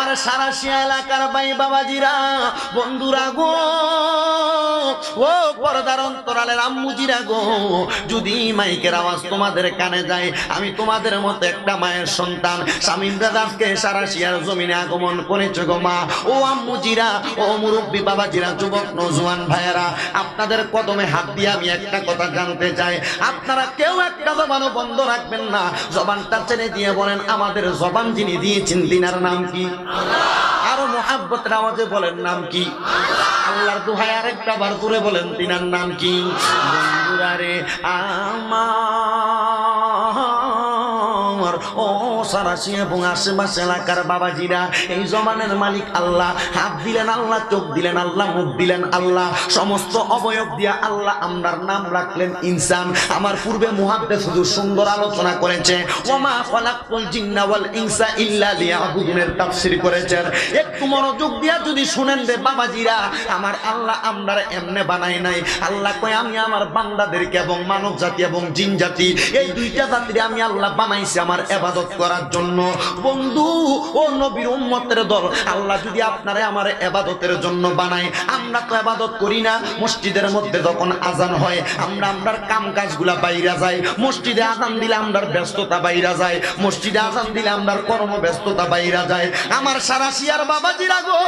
আমার সারাশিয়া এলাকার ভাই বাবাজিরা, বন্ধুরা গো, ও পর্দার অন্তরালের আম্মুজিরা গো, যদি মাইকের আওয়াজ তোমাদের কানে যায়, আমি তোমাদের মতো একটা মায়ের সন্তান, স্বামী ব্রাদার্সকে সারাশিয়ার জমিনে আগমন করেছে গো মা। ও আম্মুজিরা, ও মুরব্বী বাবাজিরা, যুবক, নজওয়ান ভাইয়েরা, আপনাদের কদমে হাত দিয়ে আমি একটা কথা জানতে চাই। আপনারা কেউ একটা জবানও বন্ধ রাখবেন না। জবানটা ছেড়ে দিয়ে বলেন, আমাদের জবান যিনি দিয়েছেন, দিনার নাম কি? আরও মোহাব্বত আওয়াজে বলেন নাম কি? আল্লাহর দুহায় আরেকটা বার করে বলেন, তিনার নাম কি? বন্ধুরা আমার। ও বাবাজিরা, এই জমানের মালিক আল্লাহ। হাত দিলেন আল্লাহ, চোখ দিলেন আল্লাহ, মুখ দিলেন আল্লাহ। সমস্ত অবয়ব দিয়া আল্লাহ নাম রাখলেন ইনসান। আমার পূর্বে সুন্দর আলোচনা করেছে, ওমা ইনসা ইল্লা করেছেন। একটু মনোযোগ দিয়া যদি শুনেন রে বাবাজিরা, আমার আল্লাহ আমরার এমনে বানাই নাই। আল্লাহ কয়, আমি আমার বান্দাদেরকে এবং মানব জাতি এবং জিন জাতি এই দুইটা জাতির আমি আল্লাহ বানাইছি, আমার এবাদত করার জন্য। বন্ধু, ও নবীর উম্মতের দল, আল্লাহ যদি আপনারে আমার এবাদতের জন্য বানায়, আমরা তো এবাদত করি না। মসজিদের মধ্যে যখন আজান হয়, আমরা আমরার কাম কাজগুলা বাইরা যাই। মসজিদে আজান দিলে আমরার ব্যস্ততা বাইরা যায়। মসজিদে আজান দিলে আমরার কর্ম ব্যস্ততা বাইরা যায়। আমার সারা সারাশিয়ার বাবাজিরা গো,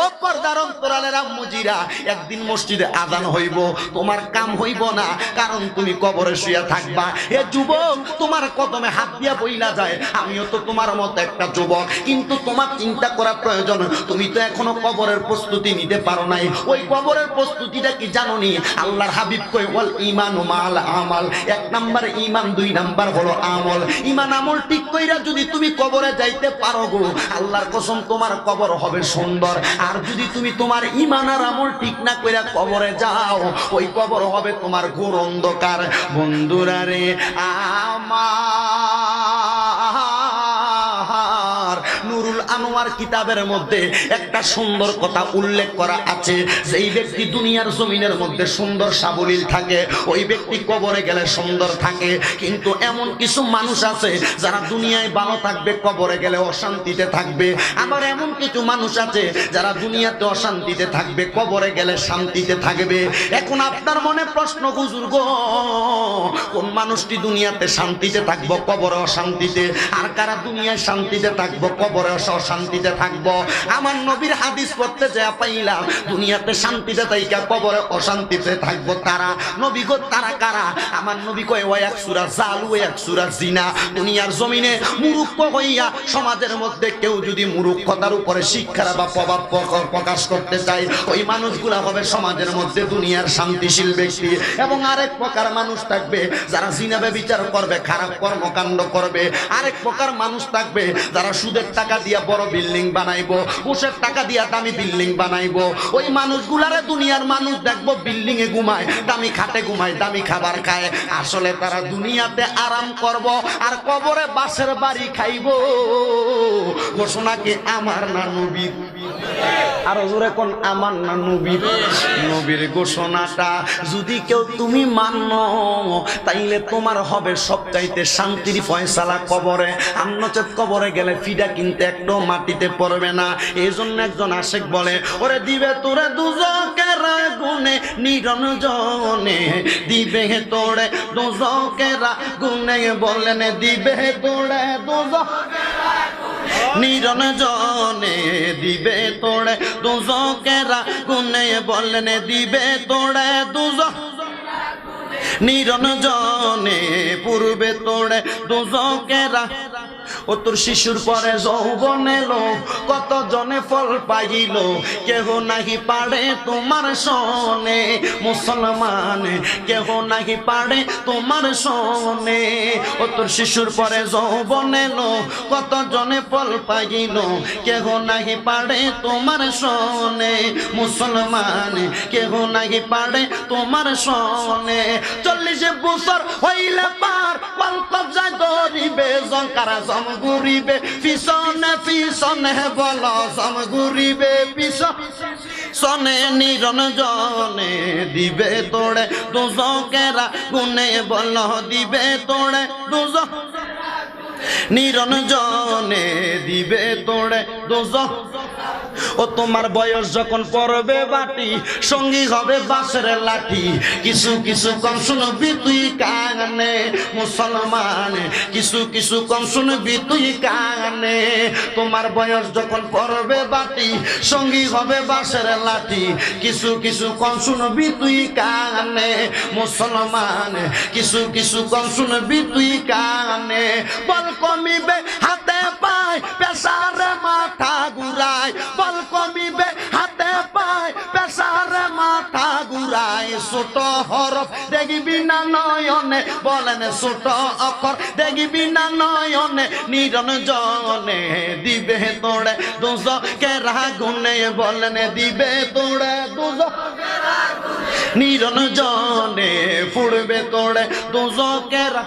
ও পর্দার অন্তরালের আম্মুজিরা, একদিন মসজিদে আজান হইব, তোমার কাম হইব না, কারণ তুমি কবরে শুয়ে থাকবা। এ যুবক, তোমার কদমে হাত দিয়া বইলা যায়। আমিও তো তোমার মতো একটা যুবক। কিন্তু তোমার চিন্তা করা প্রয়োজন। তুমি তো এখনও কবরের প্রস্তুতি নিতে পারো নাই। ওই কবরের প্রস্তুতিটা কি জানো নি আল্লাহর হাবিব কই ওয়াল ইমান মাল আমাল। এক নাম্বার ইমান দুই নাম্বার হলো আমল। ইমান আমল ঠিক কইরা যদি তুমি কবরে যাইতে পারো গো, আল্লাহর কসম তোমার কবর হবে সুন্দর। আর যদি তুমি তোমার ইমান আর আমল ঠিক না কইরা কবরে যাও, ওই কবর হবে তোমার ঘোর অন্ধকার। বন্ধুরা রে, আমার নুরুল কিতাবের মধ্যে একটা সুন্দর কথা উল্লেখ করা আছে যেই ব্যক্তি দুনিয়ার জমিনের মধ্যে সুন্দর সাবলীল থাকে, ওই ব্যক্তি কবরে গেলে সুন্দর থাকে। কিন্তু এমন কিছু মানুষ আছে যারা দুনিয়ায় ভালো থাকবে, কবরে গেলে অশান্তিতে থাকবে। আবার এমন কিছু মানুষ আছে যারা দুনিয়াতে অশান্তিতে থাকবে, কবরে গেলে শান্তিতে থাকবে। এখন আপনার মনে প্রশ্ন, বুজুর্গ, কোন মানুষটি দুনিয়াতে শান্তিতে থাকব, কবরে অশান্তিতে? আর কারা দুনিয়ায় শান্তিতে থাকব, কবরে অশান্তিতে থাকব। আমার নবীর হাদিস পড়তে যা পাইলাম, দুনিয়াতে শান্তিতে থাইকা, কবরে অশান্তিতে থাকব তারা। নবী গো, তারা কারা? আমার নবী কয় ওই এক সুরা জালু এক সুরা জিনা। দুনিয়ার জমিনে মুরুক্ষ হইয়া সমাজের মধ্যে কেউ যদি মুরুক্ষতার উপরে শিক্ষার বা প্রভাব প্রকাশ করতে চায়, ওই মানুষগুলা হবে সমাজের মধ্যে দুনিয়ার শান্তিশীল ব্যক্তি। এবং আরেক প্রকার মানুষ থাকবে, যারা জিনাবে বিচার করবে, খারাপ কর্মকাণ্ড করবে। আরেক প্রকার মানুষ থাকবে, যারা সুদের টাকা দিয়া বড় বিল্ডিং বানাইবো, ঘুষের টাকা দিয়া দামি বিল্ডিং বানাইবো। ওই মানুষগুলারে দুনিয়ার মানুষ দেখব বিল্ডিং এ ঘুমায়, দামি খাটে ঘুমায়, দামি খাবার খায়। আসলে তারা দুনিয়াতে আরাম করব আর কবরে বাসের বাড়ি খাইব। ঘোষণা কি আমার না নবীর? আর জোরে কোন আমার না নবীর? নবীর ঘোষণাটা যদি কেউ তুমি মান্য তাইলে তোমার হবে সবচাইতে শান্তির ফয়সালা কবরে। আন্নচেত কবরে গেলে ফিডা কিনতে একটু মাটিতে পড়বে না। এই জন্য একজন আশেক বলে, ওরে দিবে তোরে দুজকের গুনে নিরঞ্জনে দিবে তোরে দুজকের গুনে বলেন দিবে তোরে দুজক নিরঞ্জনে দিবে তোড়ে দুজকেরা গুনে বলনে দিবে তোড়ে দুজ। নিরঞ্জনে পূর্বে তোড়ে দুজকেরা ও তোর শিশুর পরে যৌবন এলো কত জনে ফল পাইল, কেহ নাহি পারে তোমার সনে মুসলমান, কেহ নাহি পারে তোমার সনে ও তোর শিশুর পরে যৌবন এলো কত জনে ফল পাইল, কেহ নাহি পারে তোমার সনে মুসলমান, কেহ নাহি পারে তোমার সনে চল্লিশে বছর হইলে পার পাল কবজা করিবে জঙ্কারা জম ঘুরিবে পিছনে পিছনে বল সম ঘুরিবে পিছন নিরঞ্জনে দিবে তোড়ে দুজকেরা গুনে বল দিবে তোড়ে দুজ নিরঞ্জনে দিবে তোড়ে দোজখ ও তোমার বয়স যখন পড়বে বাটি, সঙ্গী হবে বাসের লাঠি। কিছু কিছু কম শুনবি তুই কানে, মুসলমান। কিছু কিছু কম শুনবি তুই কানে। তোমার বয়স যখন পড়বে বাটি, সঙ্গী হবে বাসের লাঠি। কিছু কিছু কম শুনবি তুই কানে, মুসলমান। কিছু কিছু কম শুনবি তুই কানে। বল কমিবে হাতে পায়, পেশারে মাথা ঘুরায়, বল কমিবে, হাতে পায়, পেশারে মাথা ঘুরায়। ছোট হরফ দেখবি না নয়নে, বলেন ছোট অক্ষর দেখবি না নয়নে, নিরঞ্জনে দিবে তোড়ে দুজ কেরা গুনে বলেন দিবে তোড়ে দুজ নিরঞ্জনে ফুড়বে তোড়ে দুজ কে কেরা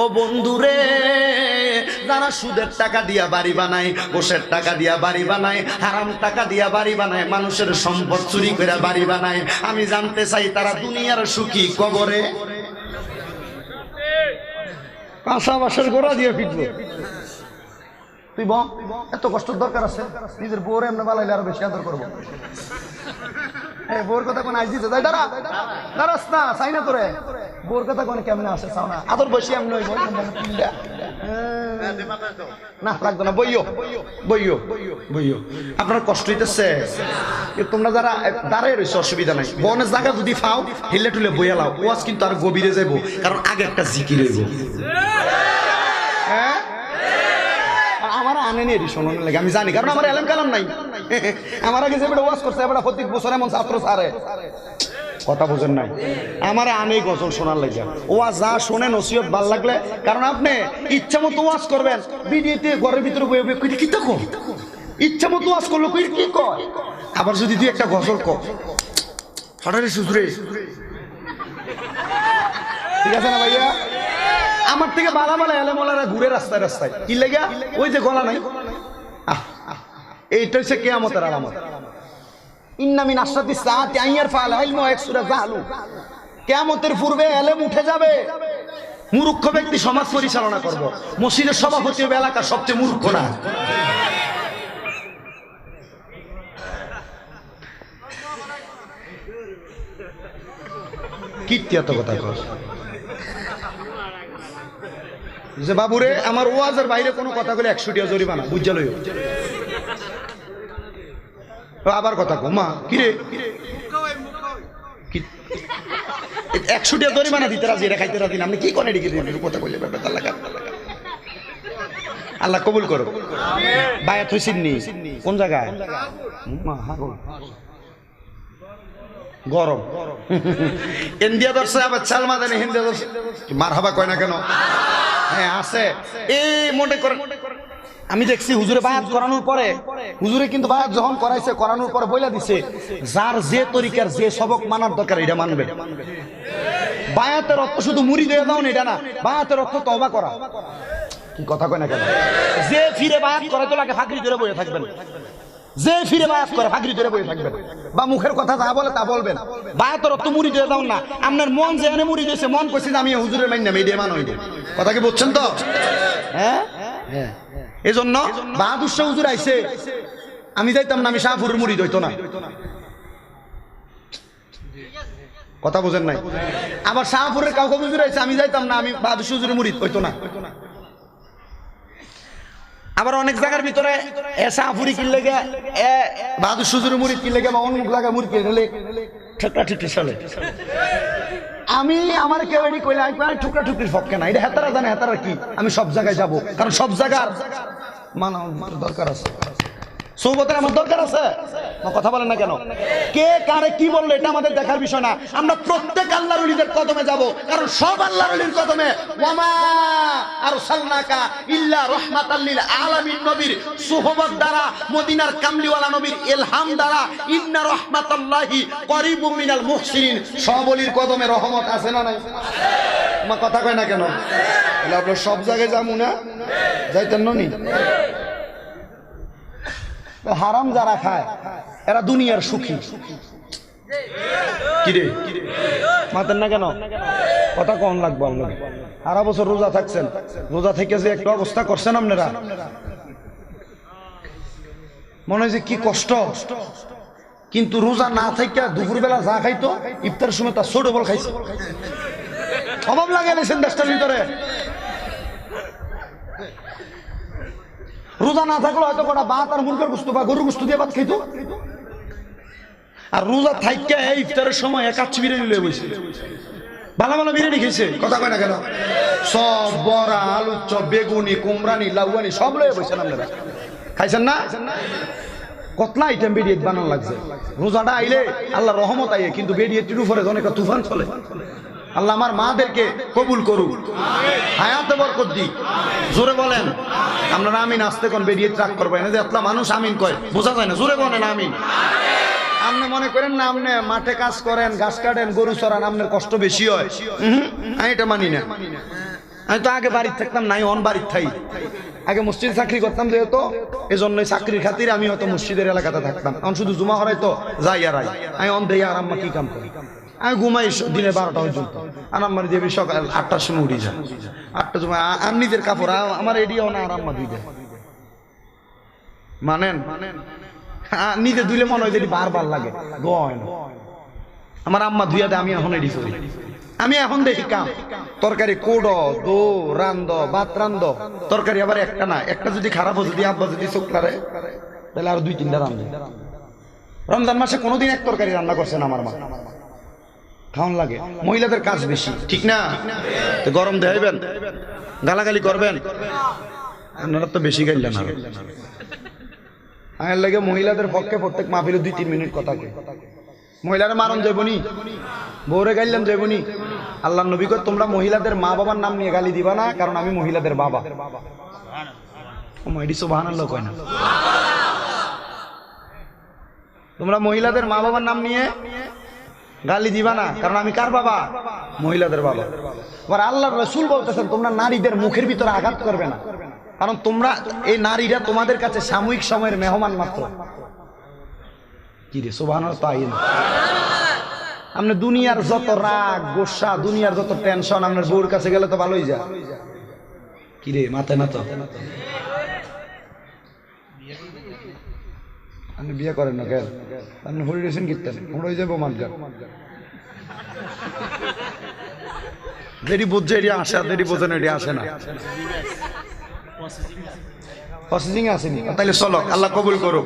ও বন্ধুরে, যারা সুদের টাকা দিয়া বাড়ি বানায় ঘোষের টাকা দিয়া বাড়ি বানায়, হারাম টাকা দিয়া বাড়ি বানায়, মানুষের সম্পদ চুরি করে বাড়ি বানায়, আমি জানতে চাই তারা দুনিয়ার সুখী কবরে? কাঁচা বাসের গোড়া দিয়ে ফিটবো। তুই এত কষ্টের দরকার আছে? নিজের বউরে এমনি বালাইলে আরও বেশি আদর করব। আপনার কষ্ট হইতেছে। তোমরা যারা দাঁড়াই রয়েছে অসুবিধা নাই। বনের জায়গা যদি ফাও হিলে টুলে বইয়া লাও। ওয়াজ কিন্তু আর গভীরে যাইব, কারণ আগে একটা জিকির হইব। হ্যাঁ? আমার আনেনি এটি শোনানো লাগে। আমি জানি, কারণ আমার এলাম কালাম নাই। আমার আগে যে ওয়াজ করছে, এবার প্রত্যেক বছর এমন ছাত্র সারে কথা বোঝেন নাই? আমার আনেই গজল শোনার লাগে। ওয়াজ যা শোনে নসিহত ভালো লাগলে, কারণ আপনি ইচ্ছা মতো ওয়াজ করবেন বিডিতে ঘরের ভিতরে বয়ে বয়ে কি তো ইচ্ছা মতো ওয়াজ করল কই কি কয়? আবার যদি তুই একটা গজল ক হঠাৎ সুজরে ঠিক আছে না ভাইয়া? আমার থেকে বালা বালা এলে মলারা ঘুরে রাস্তায় রাস্তায়। কি লেগে? ওই যে গলা নাই? এইটা হচ্ছে কেয়ামতের আলামত। ইন্নামিন আশরাতি সাআতি আইয়ার ফাল ইলমু এক সূরা জাহলু। কেয়ামতের পূর্বে এলেম উঠে যাবে। মূর্খ ব্যক্তি সমাজ পরিচালনা করব। মসজিদের সভাপতি হবে এলাকার সবচেয়ে মূর্খ না। কীর্তি এত কথা কর যে বাবুরে আমার ওয়াজের বাইরে কোনো কথা বলে একশো টিয়া জরিমানা বুঝা লইও। আবার কথা কো মা কিরে একশো টিয়া জরিমানা দিতে রাজি, এটা খাইতে রাজি আপনি কি এদিকে? দিন কথা বললে ব্যাপার কার আল্লাহ কবুল করো বায়াত হয়েছেন নি কোন জায়গায়? গরম। ইন্ডিয়া দর্শে আবার চাল মাদানি হিন্দি দর্শে মার হাবা কয় না কেন? হ্যাঁ আছে। এই মনে করেন আমি দেখছি হুজুরে বায়াত করানোর পরে, হুজুরে কিন্তু বায়াত যখন করাইছে, করানোর পরে বইলা দিছে, যার যে তরিকার, যে সবক মানার দরকার, এটা মানবে। বায়াতের অর্থ শুধু মুড়ি দিয়ে দাও না, এটা না। বায়াতের অর্থ তবা করা। কি কথা কয় না কেন? যে ফিরে বায়াত করে তো লাগে ফাঁকরি ধরে বসে থাকবেন। যে ফিরে বায়াত করে, ফাঁকরি ধরে বসে থাকবেন। বা মুখের কথা যা বলে তা বলবেন। বায়াতের অর্থ মুড়ি দিয়ে দাও না। আপনার মন যেখানে মুড়ি দিয়েছে, মন কইছে যে আমি হুজুরের মাইন নাম দিয়ে মানো কথা কি বুঝছেন তো? হ্যাঁ? এই জন্য বাহাদুর শাহ হুজুর আইছে। আমি যাইতাম না আমি শাহপুরের মুড়ি দইতো না। কথা বোঝেন নাই? আবার শাহপুরের কাউকে হুজুর আইছে আমি যাইতাম না আমি বাহাদুর শাহ হুজুরের মুড়ি হইতো না। আবার অনেক জায়গার ভিতরে এ শাহপুরি কিনলে গে এ বাহাদুর সুজুরি মুড়ি কিনলে গে বা অন্য জায়গায় মুড়ি কিনলে ঠেকটা ঠিকটি চলে। আমি আমার কেউ এটি কইলে টুকরা টুকরির ফক্কে না। এটা হেতারা জানে হেতারা কি? আমি সব জায়গায় যাব। কারণ সব জায়গার দরকার আছে আমার দরকার আছে কথা বলেন না কেন কে কারে কি এটা আমাদের দেখার বিষয় না আমরা প্রত্যেক কদমে যাব কারণ সব কদমে আর ইল্লা নবীর সুহবত দ্বারা মদিনার কামলিওয়ালা নবীর ইলহাম দ্বারা ইন্না রহমাতাল্লাহি করিবুম মিনাল মুহসিনিন সব অলির কদমে রহমত আছে না নাই আমার কথা কয় না কেন? তাহলে আপনার সব জায়গায় যাব না? যাইতেন নি হারাম যারা খায় এরা দুনিয়ার সুখী। কিরে মাতেন না কেন? কথা কম লাগবে আপনাকে। সারা বছর রোজা থাকছেন। রোজা থেকে যে একটু অবস্থা করছেন আপনারা? মনে হয় যে কি কষ্ট। কিন্তু রোজা না থেকে দুপুরবেলা যা খাইতো ইফতার সময় তার ছোট বল খাইছে। অভাব লাগে নিছেন দেশটার ভিতরে। রোজা না থাকলে হয়তো কটা বাত আর মুরগের গুস্ত বা গরুর গুস্ত দিয়ে ভাত খাইতো। আর রোজা থাইকা এই ইফতারের সময় একাচ্ছি বিরিয়ানি লয়ে বসে। ভালো ভালো বিরিয়ানি খেয়েছে কথা কয় না কেন? সব বড়া, আলু চপ, বেগুনি, কুমড়ানি, লাউয়ানি সব লয়ে বসেন আপনারা খাইছেন না? কতলা আইটেম বেরিয়ে বানান লাগছে। রোজাটা আইলে আল্লাহ রহমত আইয়ে, কিন্তু বেরিয়ে টির উপরে অনেক তুফান চলে। আল্লাহ আমার মাদেরকে কবুল করুক। হায়াতে বরকত দিক। জোরে বলেন। আপনারা আমিন, আসতে কোন বেরিয়ে ট্রাক করবেন যে এতলা মানুষ আমিন কয়। বোঝা যায় না। জোরে বলেন, আমিন। আপনি মনে করেন না, আপনি মাঠে কাজ করেন গাছ কাটেন, গরু চড়ান, আপনার কষ্ট বেশি হয়? আমি এটা মানি না। আমি তো আগে বাড়িতে থাকতাম, নাই অন বাড়ির থাই আগে মসজিদে চাকরি করতাম যেহেতু এই জন্যই চাকরির খাতিরে আমি হয়তো মসজিদের এলাকাতে থাকতাম। এখন শুধু জুমা হরাই তো যাই আর আমি অন দেই আর আম্মা কি কাম করি? আমি ঘুমাই দিনে বারোটা পর্যন্ত। আর আম্মার দিয়ে সকাল আটটার সময় উঠি যায় আটটার সময় আর নিজের কাপড় আমার এডিও না আর আম্মা দুই দেয় মানেন নিজে ধুইলে মনে হয় যে বারবার লাগে। দোয়া আমার আম্মা ধুইয়া দেয়, আমি এখন এডি করি। আমি এখন দেখি কাম। তরকারি কোড, দো রান্দ ভাত রান্দ তরকারি আবার একটা না। একটা যদি খারাপ হয়, যদি আব্বা যদি শুক্লারে তাহলে আর দুই তিনটা রান্ধে। রমজান মাসে কোনোদিন এক তরকারি রান্না করছেন আমার মা। খাওয়ান লাগে। মহিলাদের কাজ বেশি। ঠিক না? তো গরম দেখাইবেন? গালাগালি করবেন? আপনারা তো বেশি গাইলেন আমার লাগে মহিলাদের পক্ষে প্রত্যেক মাহফিলে দুই তিন মিনিট কথা কই মহিলারা মারণ যাবনি বউরে গাইলাম যাবনি আল্লাহ নবী কয়, তোমরা মহিলাদের মা বাবার নাম নিয়ে গালি দিবা না, কারণ আমি মহিলাদের বাবা। কয় না। তোমরা মহিলাদের মা বাবার নাম নিয়ে গালি দিবা না, কারণ আমি কার বাবা? মহিলাদের বাবা। এবার আল্লাহ রসুল বলতেছেন, তোমরা নারীদের মুখের ভিতরে আঘাত করবে না। কারণ তোমরা এই নারীরা তোমাদের কাছে সাময়িক সময়ের মেহমান মাত্র। কি রে সোভান আপনি দুনিয়ার যত রাগ, গোসা, দুনিয়ার যত টেনশন আপনার বউর কাছে গেলে তো ভালোই যা কি রে মাথায় না তো আপনি বিয়ে করেন না, কেন? আপনি হরি রেছেন কীর্তেন যাব মানগার দেরি বুঝছে, এটি আসে, আর দেরি বোঝেন এটি আসে না। প্রসেসিং আসেনি তাহলে চলো, আল্লাহ কবুল করো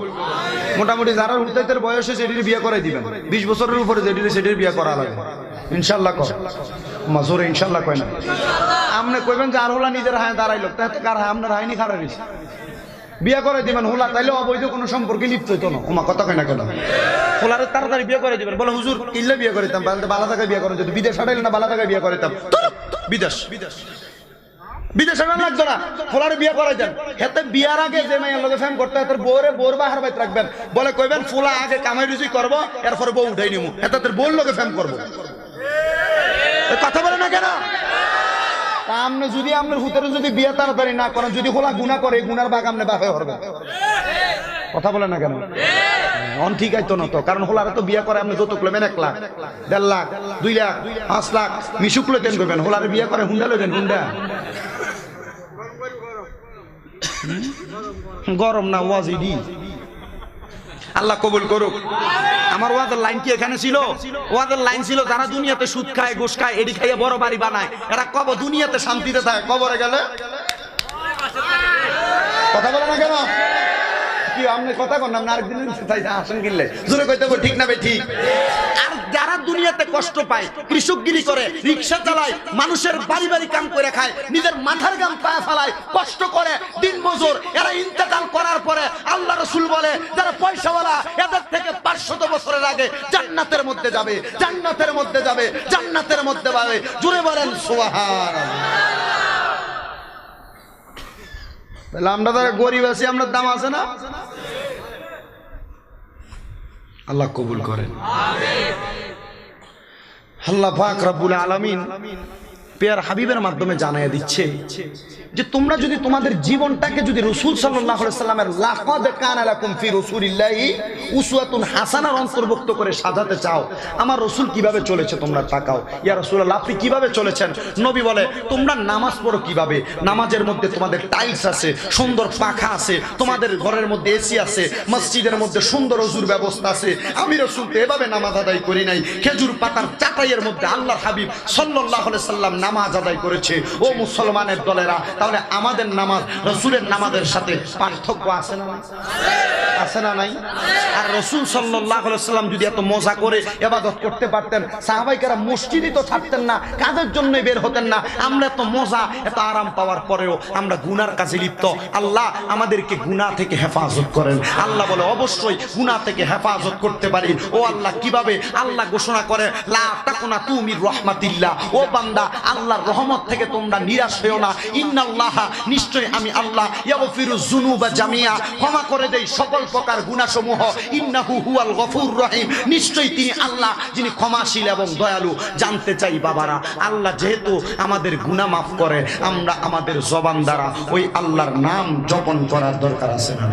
মোটামুটি যারা উঠতে বয়স সেটির বিয়ে করাই দিবেন। বিশ বছরের উপরে যেটির, সেটির বিয়ে করা লাগে। ইনশাল্লাহ কর মাজুরে ইনশাল্লাহ কয় না। আপনি কইবেন যে, আর হোলা নিজের হায় দাঁড়াইলো তাতে কার হায়? আপনার হায়নি খারাপ বিয়ে করে দিবেন হোলা তাইলে অবৈধ কোনো সম্পর্কে লিপ্ত হইতো না। ওমা কথা কয় না কেন? হোলারে তাড়াতাড়ি বিয়ে করে দিবেন। বলে হুজুর। কিনলে বিয়ে করিতাম বালা টাকায় বিয়ে করে যদি বিদেশ হাটাইলে না বালা টাকায় বিয়ে করিতাম? বিদেশ বিদেশ। বিদেশে না লাগতো না। ফুলারে বিয়ে হেতে বিয়ার আগে যে মাইয়ের লগে ফ্যাম করতে হেতে বউরে বউর বাহার বাইত রাখবেন। বলে কইবেন ফুলা আগে কামাই রুজি করব এরপরে বউ উঠাই নিমু। হেতে তোর বউর লগে ফ্যাম করব। কথা বলে না কেন? তা আপনি যদি আপনার হুতের যদি বিয়ে তাড়াতাড়ি না করেন, যদি হোলা গুণা করে গুনার বাগ আপনি বাপে হরবে কথা বলে না কেন? অন ঠিক আইতো না তো, কারণ হোলারে তো বিয়ে করে আপনি যত করবেন এক লাখ, দেড় লাখ, দুই লাখ, পাঁচ লাখ, মিশুক লইতেন করবেন হোলারে বিয়ে করে হুন্ডা লইতেন হুন্ডা। গরম না ওয়াজিডি আল্লাহ কবুল করুক। আমার ওয়াদের লাইন কি এখানে ছিল? ওয়াদের লাইন ছিল, যারা দুনিয়াতে সুদ খায়, ঘুষ খায়, এডি খাইয়ে বড় বাড়ি বানায়, এরা কব দুনিয়াতে শান্তিতে থাকে। কবরে গেলে? কথা বলে না কেন? কষ্ট করে, রিক্সা চালায় এরা ইন্তেকাল করার পরে আল্লাহ রসুল বলে, যারা পয়সাওয়ালা, এদের থেকে পাঁচশত বছরের আগে জান্নাতের মধ্যে যাবে, জান্নাতের মধ্যে যাবে, জান্নাতের মধ্যে যাবে। জুড়ে বলেন সোহার তাহলে আমরা যারা গরিব আছি আমরা দাম আছে না? আল্লাহ কবুল করেন। আল্লাহ পাক রব্বুল আলামিন পেয়ার হাবিবের মাধ্যমে জানাই দিচ্ছে যে তোমরা যদি তোমাদের জীবনটাকে যদি রসুল সাল্লাহ সাল্লামের অন্তর্ভুক্ত করে সাজাতে চাও, আমার রসুল কীভাবে চলেছে তোমরা তাকাও। ইয়া রাসূলুল্লাহ, আপনি কীভাবে চলেছেন? নবী বলে, তোমরা নামাজ পড়ো কীভাবে? নামাজের মধ্যে তোমাদের টাইলস আছে, সুন্দর পাখা আছে, তোমাদের ঘরের মধ্যে এসি আছে, মসজিদের মধ্যে সুন্দর অজুর ব্যবস্থা আছে। আমি রসুল তো এভাবে নামাজ আদায় করি নাই। খেজুর পাতার চাটাইয়ের মধ্যে আল্লাহ হাবিব সাল্লাহ সাল্লাম নামাজ আদায় করেছে। ও মুসলমানের দলেরা, তাহলে আমাদের নামাজ, রসুলের নামাজের সাথে পার্থক্য আছে না আছে না নাই? আর রসুল সাল্লাম যদি এত মজা করে এবাদত করতে পারতেন, সাহাবাইকারা তো ছাড়তেন না জন্য বের হতেন না। আমরা এত মজা, এত আরাম পাওয়ার পরেও আমরা গুনার কাজে লিপ্ত। আল্লাহ আমাদেরকে গুনাহ থেকে হেফাজত করেন। আল্লাহ বলে, অবশ্যই গুনাহ থেকে হেফাজত করতে পারি। ও আল্লাহ, কীভাবে? আল্লাহ ঘোষণা করে, লা তুমি রহমাতিল্লাহ। ও বান্দা আল্লাহর রহমত থেকে তোমরা নিরাশ হয়েও না। ইন্নাল্লাহ নিশ্চয় আমি আল্লাহ। ইয়াগফিরু যুনুবা জামিয়া। ক্ষমা করে দেই সকল প্রকার গুনাহসমূহ। ইন্নাহু হুয়াল গফুর রহিম। নিশ্চয়ই তিনি আল্লাহ, যিনি ক্ষমাশীল এবং দয়ালু। জানতে চাই বাবারা, আল্লাহ যেহেতু আমাদের গুনাহ মাফ করে, আমরা আমাদের জবান দ্বারা ওই আল্লাহর নাম জপন করার দরকার আছে না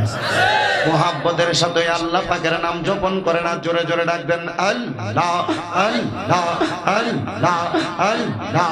মোহাব্বতের সাথে আল্লাহ পাকের নাম জপন করে না, জোরে জোরে ডাকবেন, আল্লাহ আল্লাহ আল্লাহ আল্লাহ।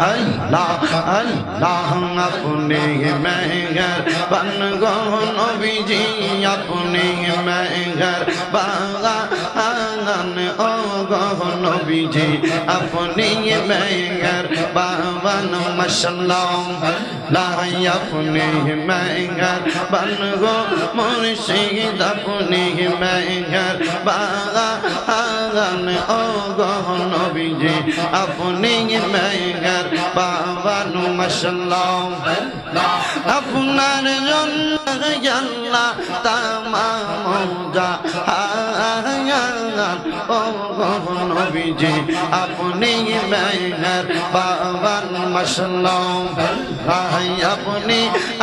আল্লাহ আল্লাহ আপনি মেঘর বন গো নবীজি আপনি মেঘর বাগান ও গো নবীজি আপনি মেঘর বাবান মশাল্লাহ লাই আপনি মেঘর বন গো মুর্শিদ আপনি মেঘর বাগান ও গো আপনি মেঘর বাবান মশাল্লাহ। আপনার জন্য আল্লাহ তামাম জাহান ও নবীজি, আপনি মেঘর বাবান মশাল্লাহ ভাই, আপনি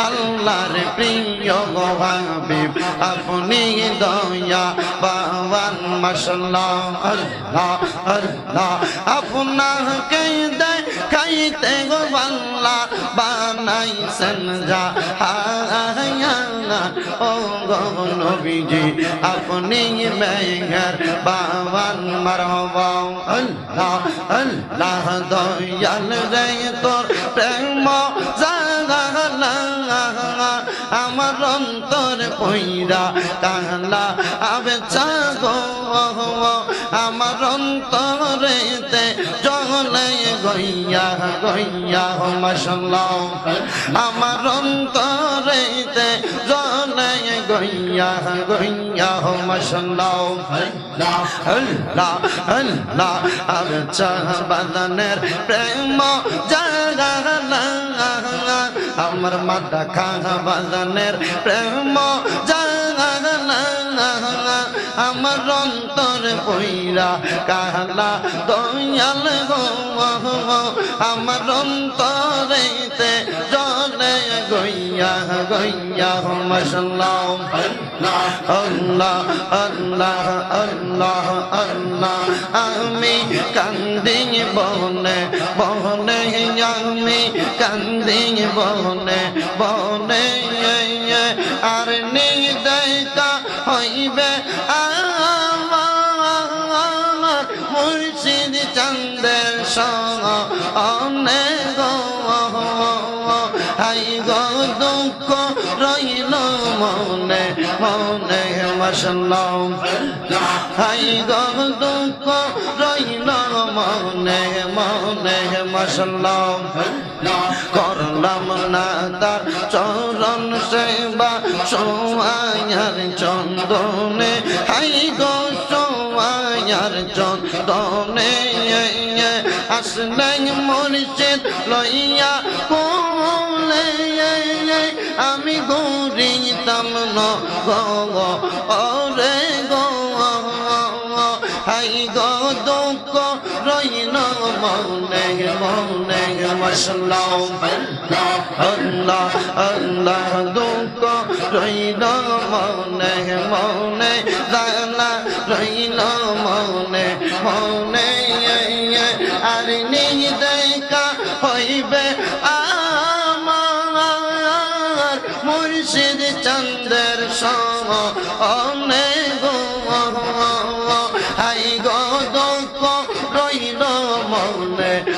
আল্লাহর প্রিয় গো হাবিব আপনি দয়া বাবান মশাল্লাহ আল্লাহ আল্লাহ, আপনাকে দেখাইতে গো বাংলা বানাইছেন যা। ও গো নবীজি, আপনি মেঘর মারবা আল্লাহ আল্লাহ দয়াল রে তোর প্রেম আমার অন্তর পইরা কাহলা আবে চাগো আমার অন্তরেতে জলে গইয়া গইয়া মশাল্লাহ আমার অন্তরেতে জলে গইয়া গইয়া হো মশলাও আল্লাহ আল্লাহ আর চাবাদানের প্রেম জাগালা আমার মাথা খানা বাজানের প্রেম জাগালা আমার অন্তর পইরা কাহলা দয়াল গো আমার অন্তরেতে জলে গইয়া গইয়া মশাল্লাহ। আল্লাহ আল্লাহ আল্লাহ আল্লাহ। আমি কান্দি বনে বনে আমি কান্দি বনে বনে আর নিদেকা হইবে অনেক হাই গো দুঃখ রইল মনে মনে মশাল্লাহ হাই গো দুঃখ মনে মনে মশাল্লাহ করলাম না তার চরণ সেবা সোয়ার চন্দনে। হাই গো সোয়ার চন্দনে আসলেন মুর্শিদ লইয়া কোলে আমি গৌরিতাম ন গো ওরে গো। হাই গো দুঃখ রইল মৌনে মৌনে মশলা আল্লাহ আল্লাহ দুঃখ রইল মৌনে মৌনে দানা রইল মৌনে মৌনে আর নিজ দেখা হইবে আমার মুর্শিদ চন্দ্রের সম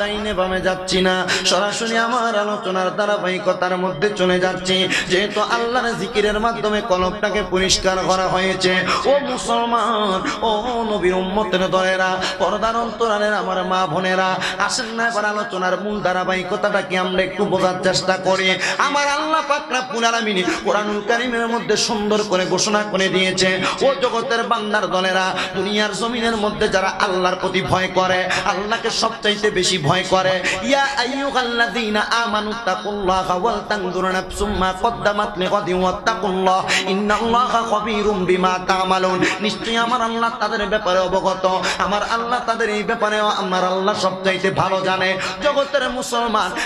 ডাইনে বামে যাচ্ছি না। সরাসরি আমার আলোচনার ধারাবাহিকতার মধ্যে চলে যাচ্ছি। যেহেতু আল্লাহর জিকিরের মাধ্যমে কলবটাকে পরিষ্কার করা হয়েছে। ও মুসলমান, ও নবীর উম্মতের দলেরা, পর্দার অন্তরালের আমার মা বোনেরা, আসেন না এবার আলোচনার মূল ধারাবাহিকতাটা কি আমরা একটু বোঝার চেষ্টা করি। আমার আল্লাহ পাকরা পুনারামিনী কোরআনুল কারিমের মধ্যে সুন্দর করে ঘোষণা করে দিয়েছে, ও জগতের বান্দার দলেরা, দুনিয়ার জমিনের মধ্যে যারা আল্লাহর প্রতি ভয় করে, আল্লাহকে সবচাইতে বেশি ভয় করে।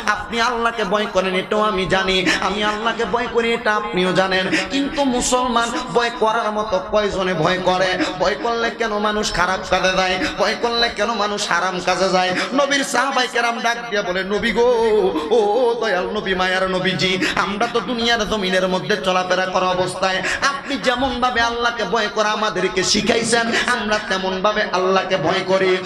আপনি আল্লাহকে করেন, এটাও আমি জানি। আমি আল্লাহকে ভয় করি, এটা আপনিও জানেন। কিন্তু মুসলমান ভয় করার মতো কয়জনে ভয় করে? ভয় করলে কেন মানুষ খারাপ কাজে যায়? ভয় করলে কেন মানুষ হারাম কাজে যায়? নবীর নবী গো, ও দয়াল নবী নবীজি, আমরা তো মধ্যে চলাফেরা করা অবস্থায়। আপনি যেমন ভাবে ভয় করা আমাদেরকে শিখাইছেন, আমরা তেমন ভাবে আল্লাহকে ভয় করি।